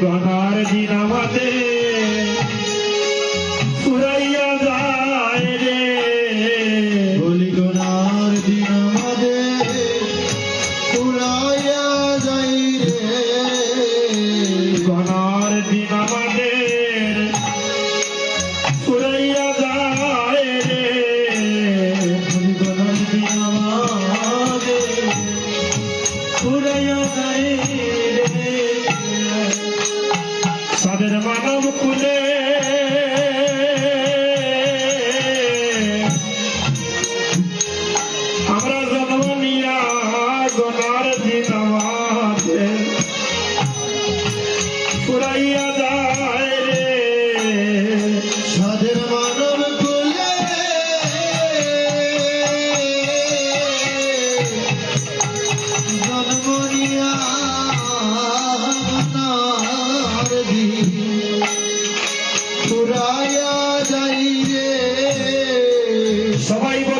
প্রহার জিনামাতে তাদের মানব খুলে আমরা জন্ম নিয়া গোনার দিন আমাদের। পুরাইয়া সবাই বলে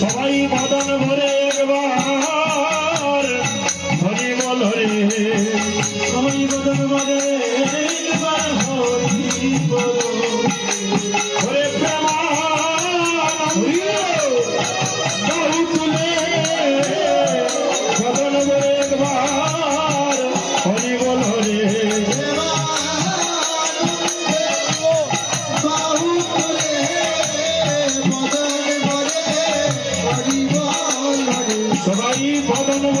সবাই মদন ভরে একবার। হরি বল হরে সবাই মদন ভরে সবাই পদন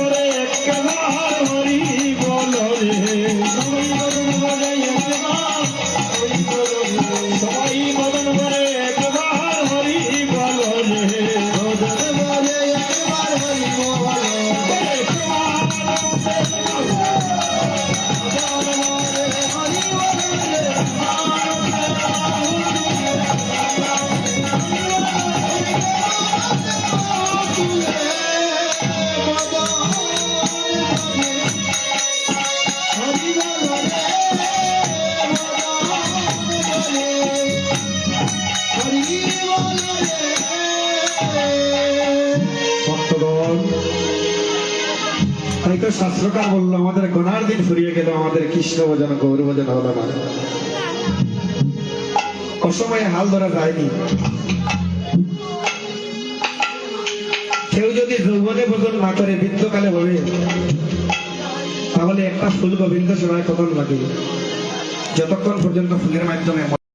তাই তো শাস্ত্রকার বলল, আমাদের গোনার দিন ফুরিয়ে গেল, আমাদের কৃষ্ণ ভোজন, গৌর ভোজন হল না অসময়ে হাল ধরা যায়নি। কেউ যদি যৌবনে ভোজন না করে বৃত্তকালে হবে তাহলে একটা ফুল গোবিন্দ সেবায় কখন লাগে? যতক্ষণ পর্যন্ত ফুলের মাধ্যমে